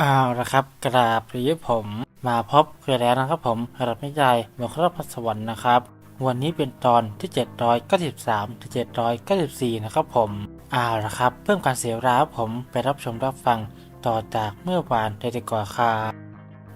อ้าวนะครับกราบหรือผมมาพบกันแล้วนะครับผมรับนิยายเมืองครอบพสวรรค์นะครับ วันนี้เป็นตอนที่ 793ถึง794 นะครับผมอ้าวนะครับ เพิ่มการเสียเวลาผมไปรับชมรับฟังต่อจากเมื่อวานได้ดีกว่าครับ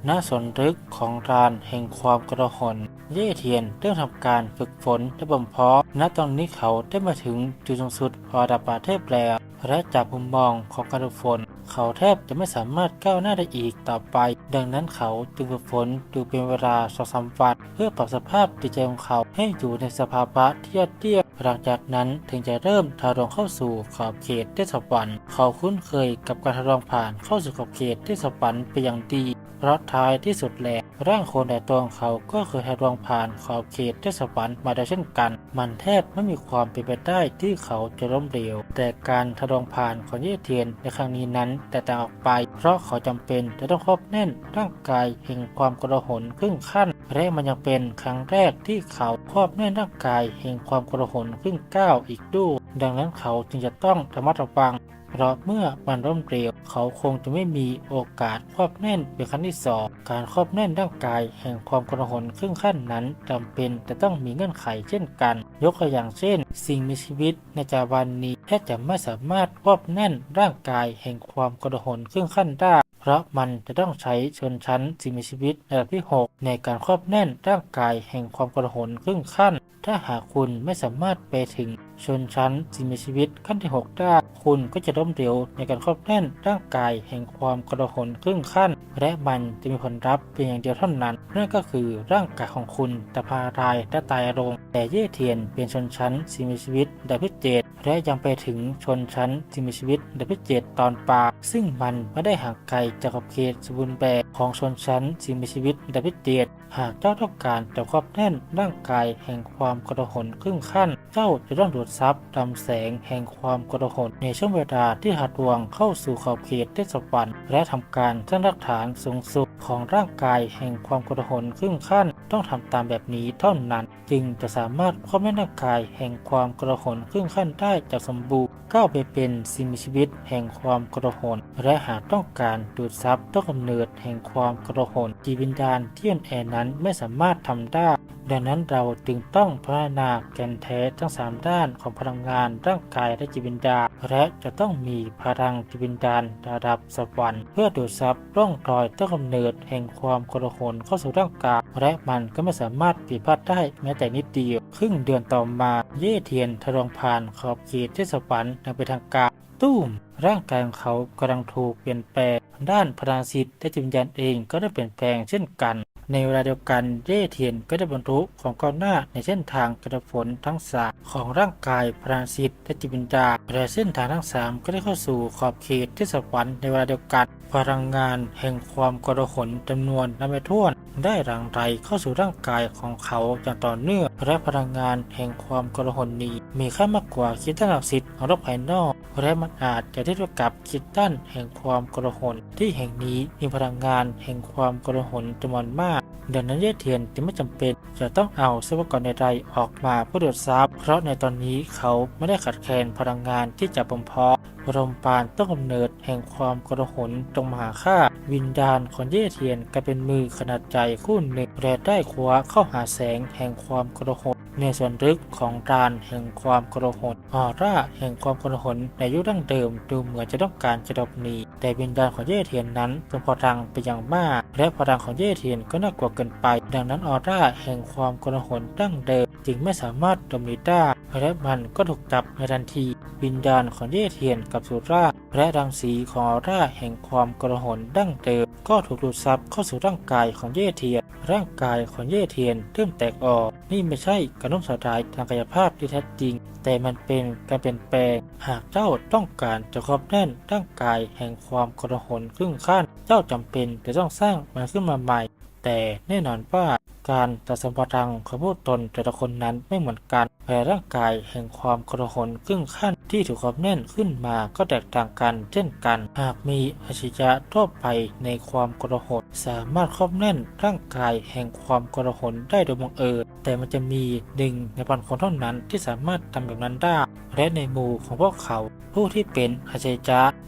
ณสนรึกของรานแห่งความกระหน เย่เทียนเริ่มทำการฝึกฝนและบ่มเพาะณตอนนี้เขาได้มาถึงจุดสูงสุดพอดับประเทศแล้วและจากมุมมองของการฝึกฝน เขาแทบจะไม่สามารถก้าวหน้าได้อีกต่อไป ดังนั้นเขาจึงฝึกฝนดูเป็นเวลาสองสามวันเพื่อปรับสภาพจิตใจของเขาให้อยู่ในสภาวะที่ยอดเยี่ยมหลังจากนั้นถึงจะเริ่มทารงเข้าสู่ขอบเขตเทศบาลเขาคุ้นเคยกับการทดลองผ่านเข้าสู่ขอบเขตเทศบาลไปอย่างดี เพราะท้ายที่สุดแล้วร่างคนแต่ตัวของเขาก็เคยทดลองผ่านขอบเขตเทศบาลมาได้เช่นกัน มันแทบไม่มีความเป็นไปได้ที่เขาจะล้มเหลว แต่การทดลองผ่านของเยเทียนในครั้งนี้นั้นแตกต่างออกไป เพราะเขาจำเป็นจะต้องครอบแน่นร่างกายแห่งความกระหนครึ่งขั้นและมันยังเป็นครั้งแรกที่เขาครอบแน่นร่างกายแห่งความกระหนครึ่งก้าวอีกด้วยดังนั้นเขาจึงจะต้องระมัดระวัง เพราะเมื่อมันร่มเร็วเขาคงจะไม่มีโอกาสครอบแน่นเป็นครั้งที่สองการครอบแน่นร่างกายแห่งความกระหนครึ่งขั้นนั้นจำเป็นจะต้องมีเงื่อนไขเช่นกัน ยกตัวอย่างเช่น สิ่งมีชีวิตในจาวันนี้แทบจะไม่สามารถครอบแน่นร่างกายแห่งความกระหนครึ่งขั้นได้เพราะมันจะต้องใช้ชนชั้นสิ่งมีชีวิตระดับที่ 6 ในการครอบแน่นร่างกายแห่งความกระหนครึ่งขั้น ถ้าหากคุณไม่สามารถไปถึงชนชั้นสิ่งมีชีวิตขั้นที่ 6 ได้ คุณก็จะล้มเหลวในการครอบแน่นร่างกายแห่งความกระหนครึ่งขั้น และมันจะมีผลรับเพียงอย่างเดียวเท่านั้นนั่นก็คือร่างกายของคุณจะพารายและตายลงแต่เย่เทียนเป็นชนชั้นสิ่งมีชีวิตระดับเจ็ด และยังไปถึงชนชั้นสิ่มีชีวิตระดับที่เจ็ดตอนปลายซึ่งมันไม่ได้ห่างไกลจากขอบเขตสมบูรณ์แบบของชนชั้นสิ่มีชีวิตระดับที่เจ็ดหากเจ้าต้องการจะครอบแน่นร่างกายแห่งความกระหนครึ่งขั้น เจ้าจะต้องดูดซับลำแสงแห่งความกระหนในช่วงเวลาที่หัดวงเข้าสู่ขอบเขตเทศบาลและทำการสร้างรากฐานสูงสุดของร่างกายแห่งความกระหนครึ่งขั้น ต้องทำตามแบบนี้เท่านั้น จึงจะสามารถครอบแน่นร่างกายแห่งความกระหนครึ่งขั้นได้จากสมบูรณ์ก้าวไปเป็นสิ่งมีชีวิตแห่งความกระหนและหากต้องการดูดซับต้นกำเนิดแห่งความกระหนจีตวิญญาณที่อ่อนแอนั้นไม่สามารถทำได้ ดังนั้นเราจึงต้องพัฒนาแกนแท้ทั้ง 3 ด้านของพลังงานร่างกายและจิตวิญญาณและจะต้องมีพลังจิตวิญญาณระดับสวรรค์เพื่อดูดซับร่องรอยต้นกำเนิดแห่งความกระหนเข้าสู่ร่างกาย และมันก็ไม่สามารถผิดพลาดได้แม้แต่นิดเดียว ครึ่งเดือนต่อมาเย่เทียนทะลวงผ่านขอบเขตเทศบาลอย่างเป็นทางการตุ้มร่างกายของเขากำลังถูกเปลี่ยนแปลงด้านพลังจิตและจิตวิญญาณเองก็ได้เปลี่ยนแปลงเช่นกัน ในเวลาเดียวกันเย่เทียนก็ได้บรรลุของก้าวหน้าในเส้นทางกระฝนทั้งสามของร่างกายพลังจิตและจิตวิญญาณและเส้นทางทั้งสามก็ได้เข้าสู่ขอบเขตที่สวรรค์ในเวลาเดียวกัน พลังงานแห่งความกระหนจำนวนนับไม่ถ้วน ได้หลั่งไหลเข้าสู่ร่างกายของเขาอย่างต่อเนื่องและพลังงานแห่งความกระหนนี้ มีค่ามากกว่าคิดตันหลักสิทธิ์ของโลกภายนอก และมันอาจจะเทียบกับคิดตันแห่งความกระหนที่แห่งนี้มีพลังงานแห่งความกระหนจำนวนมากดังนั้นเย่เทียนจึงไม่จำเป็นจะต้องเอาทรัพยากรใดๆออกมาเพื่อดูดซับเพราะในตอนนี้เขาไม่ได้ขาดแคลนพลังงานที่จะบ่มเพาะรมปานต้นกำเนิดแห่งความกระหนตรงมหาค่าวิญญาณของเย่เทียนกลายเป็นมือขนาดใหญ่คู่หนึ่งและได้คว้าเข้าหาแสงแห่งความกระหนในส่วนลึกของดานแห่งความกระหนออร่าแห่งความกระหนในยุคดั้งเดิมดูเหมือนจะต้องการจะหลบหนีแต่วิญญาณของเย่เทียนนั้นทรงพลังไปอย่างมาก และพลังของเย่เทียนก็น่ากลัวเกินไป ดังนั้นออร่าแห่งความกระหนดั้งเดิมจึงไม่สามารถหลบหนีได้ และมันก็ถูกจับในทันที วิญญาณของเย่เทียนกับสุราและรังสีของออร่าแห่งความกระหนดั้งเดิมก็ถูกดูดซับเข้าสู่ร่างกายของเย่เทียน ร่างกายของเย่เทียนเริ่มแตกออก นี่ไม่ใช่การล่มสลายทางกายภาพที่แท้จริง แต่มันเป็นการเปลี่ยนแปลง หากเจ้าต้องการจะครอบแน่นร่างกายแห่งความกระหนครึ่งขั้น เจ้าจำเป็นจะต้องสร้างมันขึ้นมาใหม่ แต่แน่นอนว่าการตัดสัมพันธ์ของผู้ตนแต่ละคนนั้นไม่เหมือนกัน แต่ร่างกายแห่งความกระหนครึ่งขั้นที่ถูกความแน่นขึ้นมาก็แตกต่างกันเช่นกัน หากมีอาชีพทั่วไปในความกระหนสามารถครอบแน่นร่างกายแห่งความกระหนได้โดยบังเอิญแต่มันจะมีหนึ่งในพันคนเท่านั้นที่สามารถทำแบบนั้นได้ และในหมู่ของพวกเขา ผู้ที่เป็นอาชีพ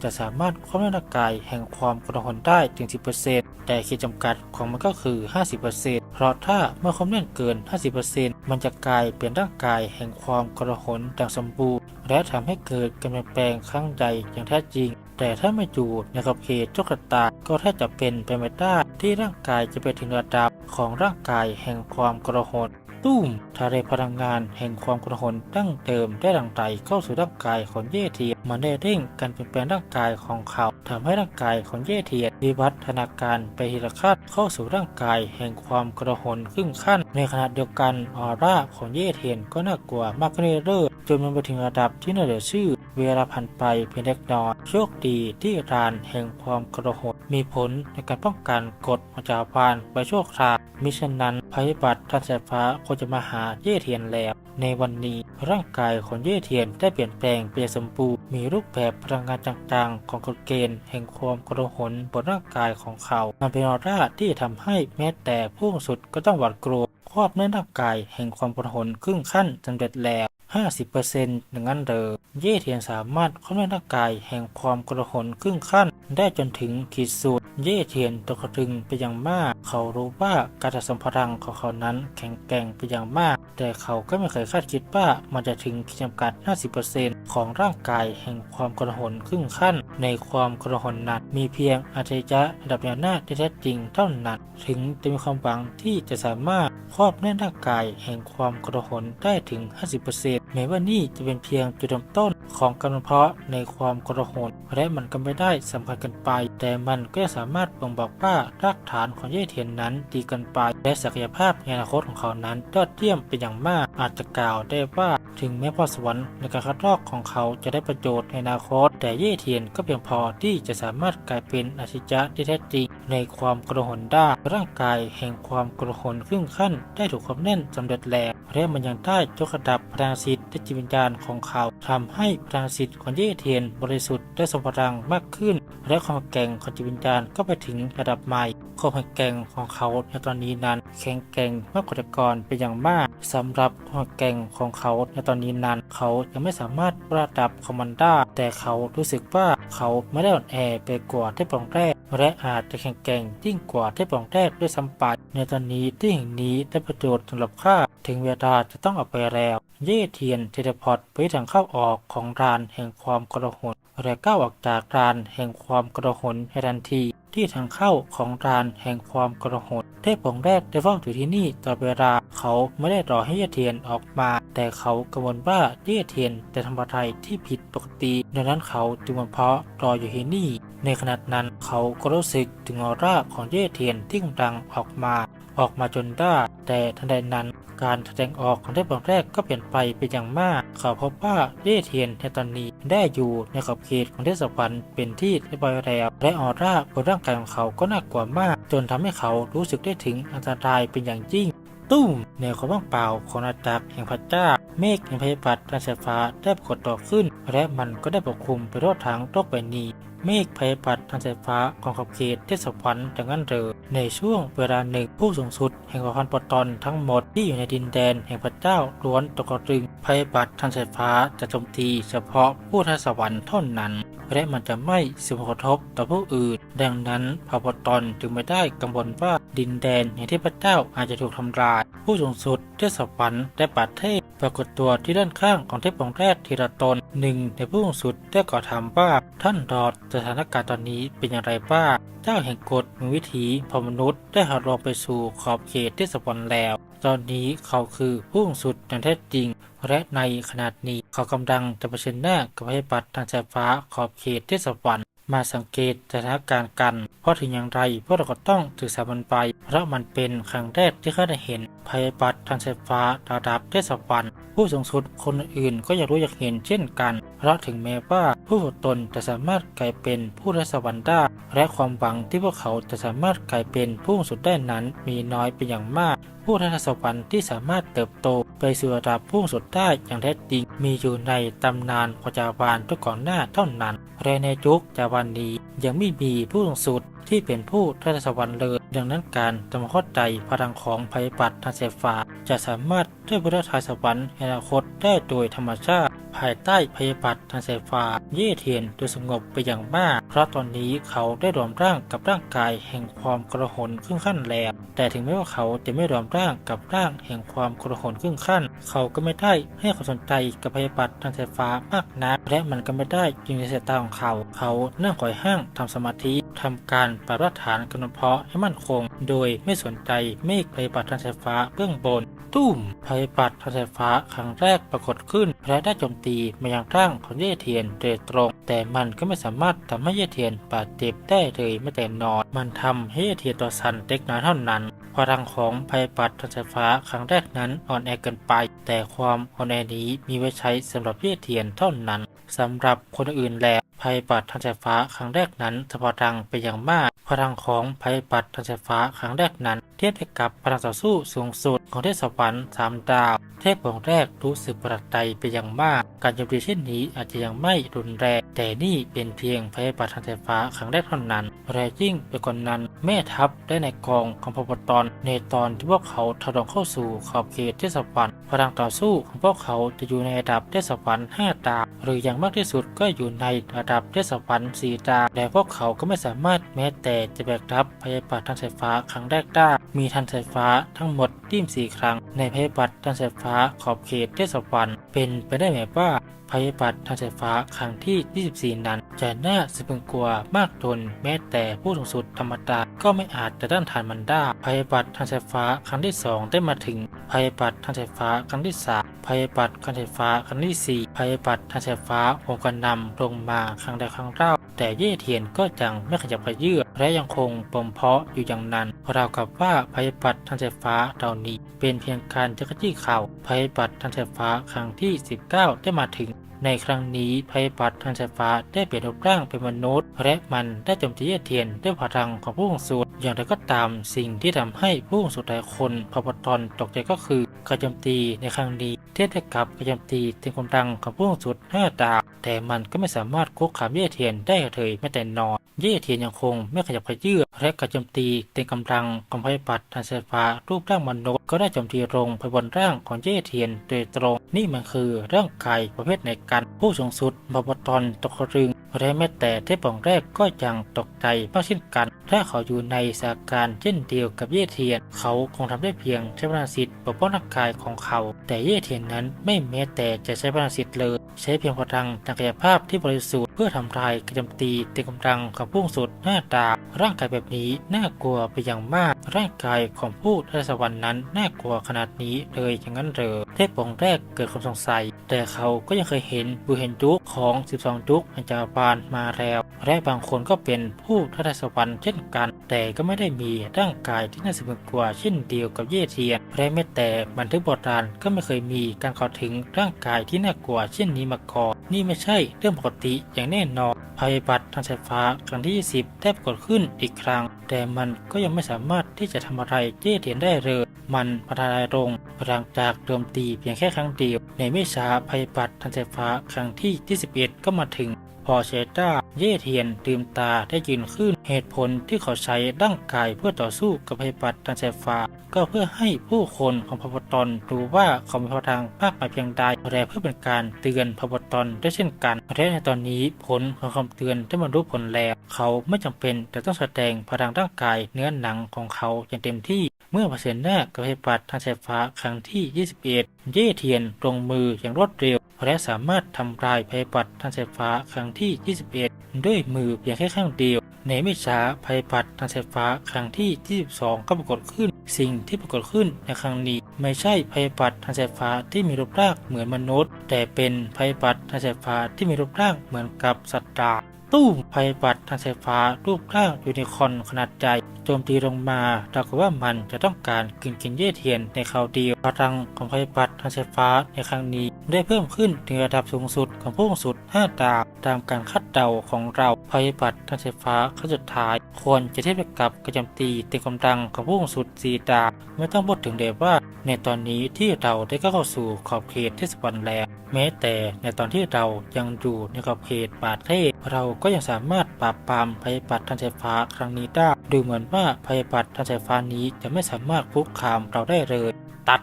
จะสามารถควบคุมร่างกายแห่งความกระหนได้ถึง 10%แต่ขีดจำกัดของมันก็คือ 50%เพราะถ้าเมื่อความแน่นเกิน 50%มันจะกลายเป็นร่างกายแห่งความกระหนดังสมบูรณ์ และทำให้เกิดการเปลี่ยนแปลงครั้งใหญ่อย่างแท้จริง แต่ถ้าไม่อยู่ในขอบเขตโชคชะตาก็แทบจะเป็นไปไม่ได้ที่ร่างกายจะไปถึงระดับของร่างกายแห่งความกระหน ตุ้มทะเลพลังงานแห่งความกระหนตั้งเติมได้หลั่งไหลเข้าสู่ร่างกายของเย่เทียนมันได้เร่งการเปลี่ยนแปลงร่างกายของเขาทำให้ร่างกายของเย่เทียนวิวัฒนาการไปทีละขั้นเข้าสู่ร่างกายแห่งความกระหนครึ่งขั้น ในขณะเดียวกันออร่าของเย่เทียนก็น่ากลัวมากขึ้นเรื่อยๆจนมันไปถึงระดับที่น่าเหลือเชื่อ เวลาผ่านไปเพียงเล็กน้อยโชคดีที่รานแห่งความกระหดมีผลในการป้องกันกฎมาจากพานไปชั่วคราวมิฉะนั้นภัยพิบัติทางสายฟ้าคงจะมาหาเย่เทียนแล้ว ในวันนี้ร่างกายของเย่เทียนได้เปลี่ยนแปลงเป็นอย่างสมบูรณ์มีรูปแบบพลังงานต่างๆ ของกฎเกณฑ์แห่งความกระหนบนร่างกายของเขา มันเป็นออร่าที่ทำให้แม้แต่ผู้สุดก็ต้องหวาดกลัวครอบในร่างกายแห่งความกระหนครึ่งขั้นสำเร็จแล้ว 50%อย่างนั้นเดอเย่เทียนสามารถครอบในร่างกายแห่งความกระหนครึ่งขั้น ได้จนถึงขีดสุด เย่เทียนตกตรึงไปอย่างมาก เขารู้ว่าการสะสมพลังของเขานั้นแข็งแกร่งไปอย่างมาก แต่เขาก็ไม่เคยคาดคิดว่ามันจะถึงขีดจำกัด 50% ของร่างกายแห่งความกระหนครึ่งขั้น ในความกระหนนั้นมีเพียงอาจจะระดับแนวหน้าที่แท้จริงเท่านั้นถึงจะมีความหวังที่จะสามารถครอบแน่นร่างกายแห่งความกระหนได้ถึง 50%แม้ว่านี่จะเป็นเพียงจุดเริ่มต้นของการเพาะในความกระหนและมันก็ไม่ได้สำคัญกันไป แต่มันก็สามารถบ่งบอกว่ารากฐานของเย่เทียนนั้นดีกินไป และศักยภาพในอนาคตของเขานั้นยอดเยี่ยมเป็นอย่างมากอาจจะกล่าวได้ว่า ถึงแม้พรสวรรค์ในการคัดลอกของเขาจะได้ประโยชน์ในอนาคต แต่เย่เทียนก็เพียงพอที่จะสามารถกลายเป็นอาชิจะที่แท้จริงในความกระหนได้ร่างกายแห่งความกระหนครึ่งขั้น ได้ถูกความแน่นสำเร็จแล้วและมันยังได้ยกระดับพลังสิทธิ์และจิตวิญญาณของเขาทำให้พลังสิทธิ์ของเย่เทียนบริสุทธิ์และทรงพลังมากขึ้น และความแก่งของจิตวิญญาณก็ไปถึงระดับใหม่ ความแข็งแกร่งของเขาในตอนนี้นั้น แข็งแกร่งมากกว่าแต่ก่อนเป็นอย่างมากสำหรับความแกร่งของเขาในตอนนี้นั้น เขายังไม่สามารถระดับของมันด้แต่เขารู้สึกว่าเขาไม่ได้อ่อนแอไปกว่าเทพองค์แรก และอาจจะแข็งแกร่งยิ่งกว่าเทพองค์แรกด้วยซ้ำไปในตอนนี้ที่แห่งนี้ได้ประโยชน์สำหรับข้าถึงเวลาจะต้องออกไปแล้ว เย่เทียนเทเลพอร์ตไปทางเข้าออกของรานแห่งความกระหนและก้าวออกจากรานแห่งความกระหนในทันที ที่ทางเข้าของรานแห่งความกระหดเทพองค์แรกได้เฝ้าอยู่ที่นี่ตลอดเวลาเขาไม่ได้รอให้เย่เทียนออกมา แต่เขากังวลว่าเยาเทียนจะทำอะไรที่ผิดปกติ ดังนั้นเขาจึงมาเพาะรออยู่ที่นี่ ในขณะนั้นเขาก็รู้สึกถึงออร่าของเยเทียนที่กำลังออกมา ออกมาจนได้ แต่ทันใดนั้นการแสดงออกของเทพองค์แรกก็เปลี่ยนไปเป็นอย่างมาก เขาพบว่าเย่เทียนในตอนนี้ได้อยู่ในขอบเขตของเทศบาลเป็นที่เรียบร้อยแล้วและออร่าบนร่างกายของเขาก็น่ากลัวมาก จนทำให้เขารู้สึกได้ถึงอันตรายเป็นอย่างยิ่งตุ้มในความว่างเปล่าของอาณาจักรแห่งพระเจ้า เมฆแห่งพยาบัติทางสฟ้าได้ปรากฏต่อขึ้น และมันก็ได้ปกคลุมไปรอบทั้งโลกใบนี้ เมฆพยาบัติทางสายฟ้าของขอบเขตเทศบาลอย่างนั้นเลยในช่วงเวลาหนึ่งผู้สูงสุด แห่งพันปตอนทั้งหมดที่อยู่ในดินแดนแห่งพระเจ้าล้วนตกตรึงพยาบัติทางสายฟ้าจะโจมตีเฉพาะผู้ทาสวรรค์เท่านั้นและมันจะไม่ส่งผลกระทบต่อผู้อื่น ดังนั้นพระปตอนจึงไม่ได้กังวลว่าดินแดนแห่งที่พระเจ้าอาจจะถูกทำลาย ผู้สูงสุดเทศวรรค์ได้ปัดเทพปรากฏตัวที่ด้านข้างของเทพองค์แรกทีละตนหนึ่งในผู้สูงสุดได้ก่อถามว่า ท่านดอดสถานการณ์ตอนนี้เป็นอย่างไรบ้าง เจ้าแห่งกฎมีวิถีพอมนุษย์ได้หัดลงไปสู่ขอบเขตเทศบาลแล้ว ตอนนี้เขาคือผู้สูงสุดอย่างแท้จริง และในขนาดนี้เขากำลังจะเผชิญหน้ากับภัยพิบัติทางสายฟ้าขอบเขตเทศบาลมาสังเกตสถานการณ์กัน เพราะถึงอย่างไรพวกเราก็ต้องศึกษามันไป เพราะมันเป็นครั้งแรกที่เขาได้เห็นภัยพิบัติทางสายฟ้าระดับเทศบาลผู้สูงสุดคนอื่นก็อยากรู้อยากเห็นเช่นกัน เพราะถึงแม้ว่าผู้ฝึกตนจะสามารถกลายเป็นผู้รัสวรรค์ได้และความหวังที่พวกเขาจะสามารถกลายเป็นผู้สุดได้นั้น มีน้อยเป็นอย่างมาก ผู้รัศสวรรค์ที่สามารถเติบโตไปสู่ระดับผู้สุดได้อย่างแท้จริง มีอยู่ในตำนานขจาวานทุกก่อนหน้าเท่านั้นและในยุคจาวานนี้ยังไม่มีผู้สูงสุด ที่เป็นผู้ทัศสวรรค์เลยดังนั้นการทำเข้าใจพลังของภัยพิบัติทางสฟ้าจะสามารถด้วยพุทธทายสวรรค์ในอนาคตได้โดยธรรมชาติ ภายใต้ภัยพิบัติทางสฟ้าเย่เทียนโดูสงบไปอย่างมาก เพราะตอนนี้เขาได้รวมร่างกับร่างกายแห่งความกระหนครึ่งขั้นแลบแต่ถึงแม้ว่าเขาจะไม่รวมร่างกับร่างแห่งความกระหนครึ่งขั้น เขาก็ไม่ได้ให้ความสนใจกับภัยพิบัติทางสายฟ้ามากนักและมันก็ไม่ได้ยู่ในสายตาของเขา เขานั่งคอยห้างทำสมาธิทำการปรับรากฐานกำหนดเพาะให้มั่นคง โดยไม่สนใจเมฆภัยพิบัติทางสายฟ้าเบื้องบน ตุ้มภัยพิบัติทางสายฟ้าครั้งแรกปรากฏขึ้นและได้โจมตีมายังร่างของเย่เทียนโดยตรง แต่มันก็ไม่สามารถทำให้เย่เทียนบาดเจ็บได้เลยแม้แต่น้อยมันทำให้เย่เทียนตัวสั่นเล็กน้อยเท่านั้นพลังของภัยพิบัติทางสายฟ้าครั้งแรกนั้นอ่อนแอเกินไป แต่ความอ่อนแอนี้มีไว้ใช้สำหรับเย่เทียนเท่านั้นสำหรับคนอื่นแล้ว ภัยบัตรทางสายฟ้าครั้งแรกนั้นสะพลังไปอย่างมากพลังของภัยบัตรทางสายฟ้าครั้งแรกนั้น เทียบได้กับพลังต่อสู้สูงสุดของเทพสวรรค์สามดาว เทพองค์แรกรู้สึกประหลาดใจไปอย่างมาก การโจมตีเช่นนี้อาจจะยังไม่รุนแรง แต่นี่เป็นเพียงภัยพิบัติทางสายฟ้าครั้งแรกเท่านั้นแรงยิ่งไปกว่านั้น แม่ทัพได้ในกองของพบตรในตอนที่พวกเขาถดงเข้าสู่ขอบเขตเทศบาลพลังต่อสู้ของพวกเขาจะอยู่ในระดับเทศบาลห้าดาวหรืออย่างมากที่สุดก็อยู่ในระดับเทศบาลสี่ดาวและพวกเขาก็ไม่สามารถแม้แต่จะแบกรับภัยพิบัติทางสายฟ้าครั้งแรกได้มีทันสายฟ้าทั้งหมดทีมสี่ครั้งในภัยพิบัติทางสายฟ้าขอบเขตเทศบาลเป็นไปได้ไหมว่าภัยพิบัติทางสายฟ้าครั้งที่ 24 นั้น จะน่าสะพรึงกลัวมากจนแม้แต่ผู้สูงสุดธรรมดาก็ไม่อาจจะต้านทานมันได้ภัยพิบัติทางสายฟ้าครั้งที่ 2 ได้มาถึงภัยพิบัติทางสายฟ้าครั้งที่3ภัยพิบัติทางสายฟ้าครั้งที่4ภัยพิบัติทางสายฟ้าผมก็นำลงมาครั้งใดครั้งเล่า แต่เย่เทียนก็จังไม่ขยับขยื่นและยังคงปมเพาะอยู่อย่างนั้นราวกับว่าภัยพิบัติทางสายฟ้าเหล่านี้ เป็นเพียงการจักรจี้ข่าวภัยพิบัติทางสายฟ้าครั้งที่ 19 ได้มาถึง ในครั้งนี้ภัยพิบัติทางสายฟ้าได้เปลี่ยนรูปร่างเป็นมนุษย์ และมันได้โจมตีเย่เทียนด้วยพลังของผู้สูงสุดอย่างไรก็ตามสิ่งที่ทำให้ผู้สูงสุดหลายคนพบตรตกใจก็คือ การโจมตีในครั้งนี้เทียบได้กับการโจมตีเต็มกำลังของผู้สูงสุดห้าดาวแต่มันก็ไม่สามารถคุกคามเย่เทียนได้เลยแม้แต่น้อยเย่เทียนยังคงไม่ขยับขยื่นและการโจมตีเต็มกำลังของพยพิบัตทันเซฟารูปร่างมนุษย์ก็ได้โจมตีลงไปบนร่างของเย่เทียนโดยตรง นี่มันคือร่างกายประเภทในกันผู้สูงสุดบปตรตกรึงและแม้แต่เทพองแรกก็ยังตกใจมากเช่นกัน ถ้าเขาอยู่ในสถานการณ์เช่นเดียวกับเย่เทียน เขาคงทำได้เพียงใช้พลังสิทธิ์ปกป้องร่างกายของเขา แต่เย่เทียนนั้นไม่แม้แต่จะใช้พลังสิทธิ์เลย ใช้เพียงพลังทางกายภาพที่บริสุทธิ์เพื่อทำลายกระจมตีเต็มกำลังของผู้สุดหน้าตา ร่างกายแบบนี้น่ากลัวไปอย่างมาก ร่างกายของผู้ทัศวรรค์นั้นน่ากลัวขนาดนี้เลยอย่างนั้นเหรอเทพองค์แรกเกิดความสงสัย แต่เขาก็ยังเคยเห็นบูเห็นยุคของ 12ยุคแห่งจักรวาลมาแล้ว และบางคนก็เป็นผู้ทัศวรรค์เช่นกัน แต่ก็ไม่ได้มีร่างกายที่น่าสะพรึงกลัวเช่นเดียวกับเย่เทียนและแม้แต่บันทึกโบราณก็ไม่เคยมีการเข้าถึงร่างกายที่น่ากลัวเช่นนี้มาก่อนนี่ไม่ใช่เรื่องปกติอย่างแน่นอนภัยพิบัติทางสายฟ้าครั้งที่ 20ได้ปรากฏขึ้นอีกครั้ง แต่มันก็ยังไม่สามารถที่จะทำอะไรเย่เทียนได้เลย มันพัฒนาลงหลังจากโจมตีเพียงแค่ครั้งเดียว ในไม่ช้าภัยพิบัติทางสายฟ้าครั้งที่ 21 ก็มาถึง พอเชต้า เย่เทียนลืมตาได้ยืนขึ้น เหตุผลที่เขาใช้ร่างกายเพื่อต่อสู้กับภัยพิบัติทางสายฟ้า ก็เพื่อให้ผู้คนของพบตรรู้ว่าเขามีพลังมากมายเพียงใดและเพื่อเป็นการเตือนพบตรด้เช่นกันและในตอนนี้ผลของคำเตือนได้บรรลุผลแล้ว เขาไม่จำเป็นจะต้องแสดงพลังร่างกายเนื้อหนังของเขาอย่างเต็มที่ เมื่อเผชิญหน้ากับภัยพิบัติทางสายฟ้าครั้งที่ 21 เย่เทียนลงมืออย่างรวดเร็ว และสามารถทำลายภัยพิบัติทางสายฟ้าครั้งที่ 21 ด้วยมือเพียงแค่ข้างเดียว ในไม่ช้าภัยพิบัติทางสายฟ้าครั้งที่ 22 ก็ปรากฏขึ้น สิ่งที่ปรากฏขึ้นในครั้งนี้ ไม่ใช่ภัยพิบัติทางสายฟ้าที่มีรูปร่างเหมือนมนุษย์ แต่เป็นภัยพิบัติทางสายฟ้าที่มีรูปร่างเหมือนกับสัตว์ดาบ ตู้มภัยบัติทางสายฟ้ารูปร่างยูนิคอนขนาดใหญ่โจมตีลงมาเรากับว่ามันจะต้องการกินกินเย่เทียนในคราวเดียวพลังของภัยบัติทางสายฟ้าในครั้งนี้ ได้เพิ่มขึ้นถึงระดับสูงสุดของผู้สูงสุด 5 ดาวตามการคาดเดาของเราภัยบัติทางสายฟ้าขั้นสุดท้าย ควรจะเทียบกับกระจำตีเต็มกำลังของผู้สูงสุด 4 ดาวไม่ต้องพูดถึงเลยว่า ในตอนนี้ที่เราได้เข้าสู่ขอบเขตเทศบาลแล้ว แม้แต่ในตอนที่เรายังอยู่ในขอบเขตป่าเทศเราก็ยังสามารถปราบปรามภัยพิบัติทางไฟฟ้าครั้งนี้ได้ดูเหมือนว่าภัยพิบัติทางไฟฟ้านี้จะไม่สามารถคุกคามเราได้เลย ตัด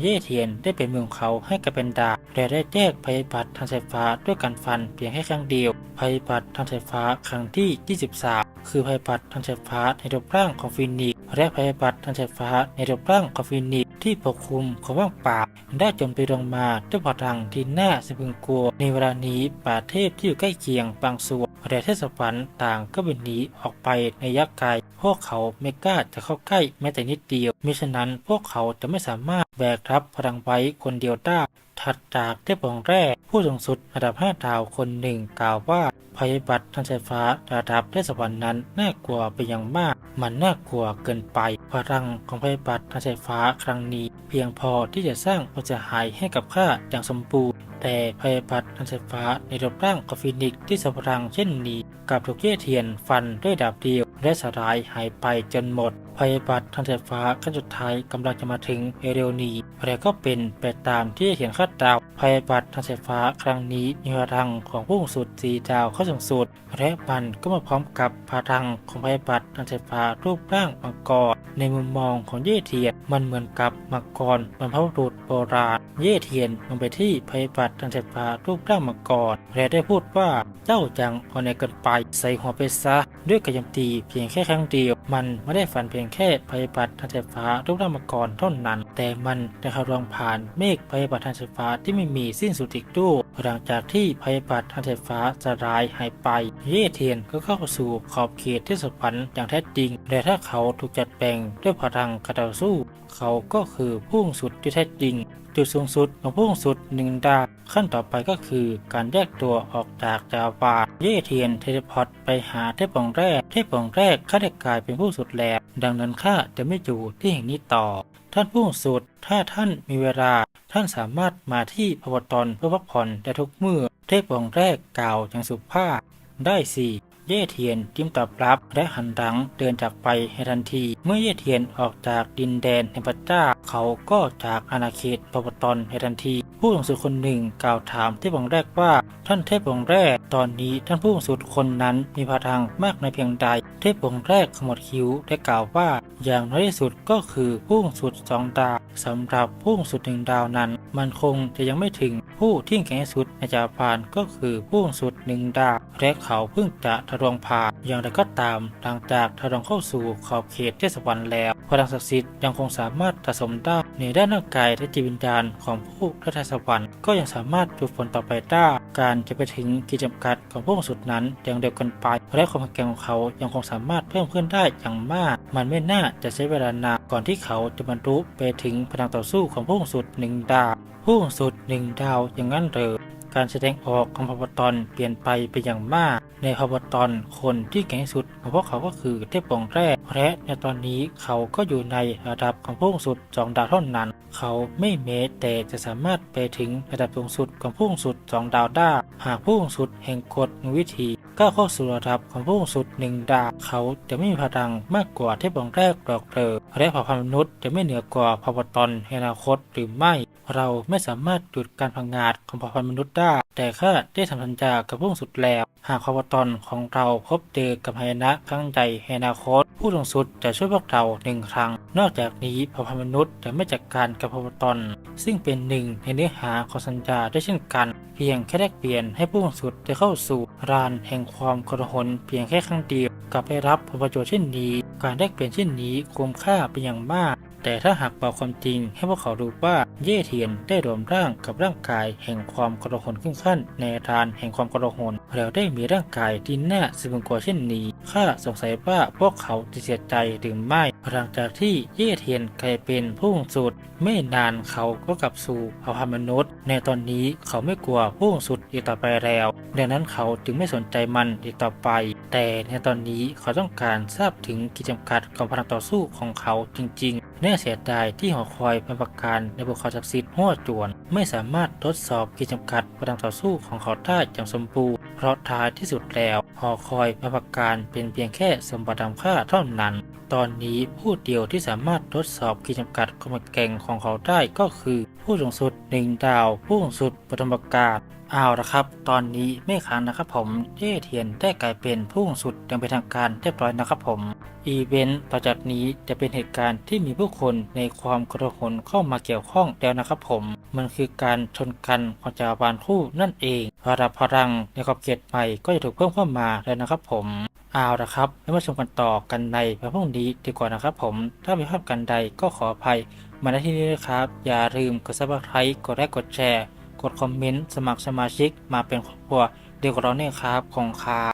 เย่เทียนได้เป็นเมืองเขาให้กับเป็นดาบและได้แยกภัยพิบัติทางไฟฟ้าด้วยการฟันเพียงแค่ครั้งเดียวภัยพิบัติทางไฟฟ้าครั้งที่ 23 คือภัยพิบัติทางไฟฟ้าในรูปร่างของฟินิกและภัยพิบัติทางไฟฟ้าในรูปร่างของฟินิกที่ปกคลุมของว่างเปล่าได้จมตีลงมาด้วยพลังที่น่าสะพรึงกลัวในเวลานี้ป่าเทพที่อยู่ใกล้เคียงบางส่วน และเทศบาลต่างก็บินหนีออกไปในยักษ์ไกลพวกเขาไม่กล้าจะเข้าใกล้แม้แต่นิดเดียวมิฉะนั้นพวกเขาจะไม่สามารถแบกรับพลังไว้คนเดียวได้ถัดจากเทพองแรก ผู้สูงสุดระดับ5ดาวคนหนึ่งกล่าวว่าภัยบัติทางไฟฟ้าระดับเทศบาลนั้นน่ากลัวไปอย่างมาก มันน่ากลัวเกินไป พลังของภัยบัติทางไฟฟ้าครั้งนี้ เพียงพอที่จะสร้างความเสียหายให้กับข้าอย่างสมบูรณ์ แต่ภัยพิบัติทางไฟฟ้าในรูปร่างของฟินิกที่สมพลังเช่นนี้กับถูกเย่เทียนฟันด้วยดาบเดียว และสลายหายไปจนหมดภัยพิบัติทางไฟฟ้าขั้นสุดท้ายกำลังจะมาถึงเร็วนี้และก็เป็นไปตามที่เขียนคาดเดาภัยพิบัติทางไฟฟ้าครั้งนี้มีพลังของพุ่งสุดสีดาวเข้าสูงสุดและมันก็มาพร้อมกับพลังของภัยพิบัติทางไฟฟ้ารูปร่างมังกรในมุมมองของเย่เทียนมันเหมือนกับมังกรบรรพบุรุษโบราณ เย่เทียนลงไปที่ภัยพิบัติทางไฟฟ้ารูปร่างมังกรและได้พูดว่าเจ้าจังอ่อนแอเกินไปใส่หัวไปซะ ด้วยกระยำตีเพียงแค่ครั้งเดียว มันไม่ได้ฝันเพียงแค่ภัยพิบัติทางไฟฟ้ารูปร่างมังกรเท่านั้น แต่มันได้ข้ารองผ่านเมฆภัยพิบัติทางไฟฟ้าที่ไม่มีสิ้นสุดอีกด้วยหลังจากที่ภัยพิบัติทางไฟฟ้าสลายหายไป เย่เทียนก็เข้าสู่ขอบเขตที่สวรรค์อย่างแท้จริง และถ้าเขาถูกจัดแบ่งด้วยพลังกระตสู้ เขาก็คือผู้สุดที่แท้จริงจุดสูงสุดของผู้สูงสุดหนึ่งดาวขั้นต่อไปก็คือการแยกตัวออกจากจาวาเย่เทียนเทเลพอร์ตไปหาเทพองแรก เทพองแรกข้าได้กลายเป็นผู้สุดแล้ว ดังนั้นข้าจะไม่อยู่ที่แห่งนี้ต่อ ท่านผู้สุด ถ้าท่านมีเวลา ท่านสามารถมาที่พวตอนเพื่อพักผ่อนได้ทุกเมื่อ เทพองแรกกล่าวอย่างสุภาพ ได้สิเย่เทียนจิ้มตอบรับและหันหลังเดินจากไปให้ทันที เมื่อเย่เทียนออกจากดินแดนแห่งพระเจ้า เขาก็จากอาณาเขตปปตอนให้ทันที ผู้หนังสือคนหนึ่งกล่าวถามที่วังแรกว่า ท่านเทพองค์แรก ตอนนี้ท่านผู้สูงสุดคนนั้นมีพลังมากในเพียงใด เทพองค์แรกขมวดคิ้วและกล่าวว่า อย่างน้อยที่สุดก็คือผู้สูงสุดสองดาวสำหรับผู้สูงสุดหนึ่งดาวนั้น มันคงจะยังไม่ถึงผู้ที่แข็งสุดในจักรพรรดิก็คือผู้สูงสุดหนึ่งดาวและเขาเพิ่งจะทะลวงผ่านอย่างไรก็ตาม หลังจากทะลวงเข้าสู่ขอบเขตเทศบาลแล้วพลังศักดิ์สิทธิ์ยังคงสามารถสะสมได้ในด้านร่างกายและจิตวิญญาณของผู้รัฐสวรรค์ก็ยังสามารถฝึกฝนต่อไปได้การจะไปถึงขีดจำกัดของผู้สุดนั้นอย่างเดียวกันไปและความแข็งแกร่งของเขายังคงสามารถเพิ่มขึ้นได้อย่างมาก มันไม่น่าจะใช้เวลานานก่อนที่เขาจะบรรลุไปถึงพลังต่อสู้ของผู้สุดหนึ่งดาวผู้สุดหนึ่งดาวอย่างนั้นเถอการแสดงออกของพาปตอนเปลี่ยนไปไปอย่างมาก ในพาวตอนคนที่แข็งสุดของพวกเขาก็คือเทพปองแรกและในตอนนี้เขาก็อยู่ในระดับของผู้สูงสุดสองดาวเท่านั้น เขาไม่แม้แต่จะสามารถไปถึงระดับสูงสุดของผู้สูงสุดสองดาวได้ หากผู้สูงสุดแห่งกฎวิธีก้าวเข้าสู่ระดับของผู้สูงสุดหนึ่งดาวเขาจะไม่มีพลังมากกว่าเทพปองแรกหรอกเลยและเผ่าพันธุ์มนุษย์จะไม่เหนือกว่าพาวตอนในอนาคตหรือไม่เราไม่สามารถหยุดการพังงาดของเผ่าพันธุ์มนุษย์ได้ แต่ข้าได้ทำสัญญากับผู้สูงสุดแล้ว หากพาวตอนของเราพบเจอกับหายนะครั้งใดในอนาคต ผู้สูงสุดจะช่วยพวกเราหนึ่งครั้ง นอกจากนี้เผ่าพันมนุษย์จะไม่จัดการกับพาวตอนซึ่งเป็นหนึ่งในเนื้อหาของสัญญาได้เช่นกัน เพียงแค่แลกเปลี่ยนให้ผู้สูงสุดได้เข้าสู่รานแห่งความกระหนเพียงแค่ครั้งเดียวกับไปรับผลประโยชน์เช่นนี้ การแลกเปลี่ยนเช่นนี้คุ้มค่าเป็นอย่างมาก แต่ถ้าหากบอกความจริงให้พวกเขารู้ว่าเย่เทียนได้รวมร่างกับร่างกายแห่งความกระหนขึ้นขั้นในรานแห่งความกระหนแล้วได้มีร่างกายที่น่าสะพรึงกลัวเช่นนี้ข้าสงสัยว่าพวกเขาจะเสียใจหรือไม่หลังจากที่เย่เทียนกลายเป็นผู้สูงสุด ไม่นานเขาก็กลับสู่เผ่าพันธุ์มนุษย์ ในตอนนี้เขาไม่กลัวผู้สูงสุดอีกต่อไปแล้ว ดังนั้นเขาจึงไม่สนใจมันอีกต่อไป แต่ในตอนนี้เขาต้องการทราบถึงขีดจำกัดของพลังต่อสู้ของเขาจริง ๆ แน่เสียดายที่หอคอยเป็นประการในบุคคลศักดิ์สิทธิ์หัวจวน ไม่สามารถทดสอบขีดจำกัดพลังต่อสู้ของเขาได้อย่างสมบูรณ์เพราะท้ายที่สุดแล้วหอคอยพระประการเป็นเพียงแค่สมบัติทำค่าเท่านั้น ตอนนี้ผู้เดียวที่สามารถทดสอบขีดจำกัดความแกร่งของเขาได้ก็คือ ผู้สูงสุดหนึ่งดาว ผู้สูงสุดปฐมกาศเอาละครับ ตอนนี้ไม่ค้างนะครับผมเจ้เทียนได้กลายเป็นผู้สูงสุดอย่างเป็นทางการเรียบร้อยนะครับผม อีเวนต์ต่อจากนี้จะเป็นเหตุการณ์ที่มีผู้คนในความกระหนเข้ามาเกี่ยวข้องแล้วนะครับผม มันคือการชนกันของจักรวาลคู่นั่นเองพลังพลังในขอบเขตใหม่ก็จะถูกเพิ่มเข้ามาแล้วนะครับผมเอาละครับแล้วมาชมกันต่อกันในวันพรุ่งนี้ดีกว่านะครับผม ถ้ามีภาพกันใดก็ขออภัย มาณที่นี้นะครับ อย่าลืมกดซับสไครต์กดไลค์กดแชร์ กดคอมเมนต์ สมัครสมาชิก มาเป็นครอบครัวเดียวกับเราเนี่ยครับของครับ